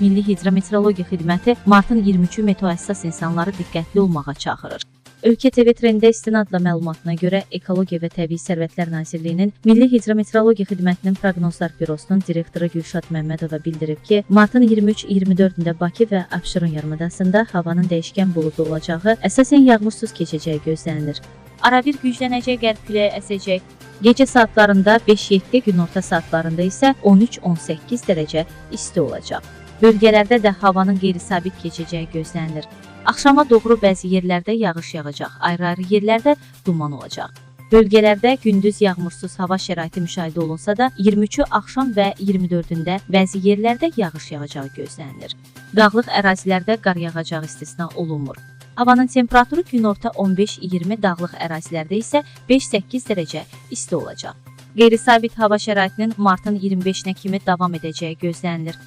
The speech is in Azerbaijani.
Milli Hidrometeorologiya Xidməti martın 23-ü meteo həssas insanları diqqətli olmağa çağırır. Ölkə TV trenddə istinadla məlumatına görə Ekologiya və Təbii Sərvətlər Nazirliyinin Milli Hidrometeorologiya Xidmətinin Proqnozlar Bürosunun direktoru Gülşad Məmmədova bildirib ki, martın 23-24-də Bakı və Abşeron yarımadasında havanın dəyişkən buludlu olacağı, əsasən yağmursuz keçəcəyi gözlənilir. Arabir güclənəcək qərb küləyi əsəcək. Gecə saatlarında 5-7, günorta saatlarında isə 13-18 dərəcə isti olacaq. Bölgələrdə də havanın qeyri-sabit keçəcəyi gözlənilir. Axşama doğru bəzi yerlərdə yağış yağacaq, ayrı-ayrı yerlərdə duman olacaq. Bölgələrdə gündüz yağmursuz hava şəraiti müşahidə olunsa da, 23-ü axşam və 24-də bəzi yerlərdə yağış yağacağı gözlənilir. Dağlıq ərazilərdə qar yağacağı istisna olunmur. Havanın temperaturu günorta 15-20, dağlıq ərazilərdə isə 5-8 dərəcə isti olacaq. Qeyri-sabit hava şəraitinin martın 25-nə kimi davam edəcəyi gözlənilir.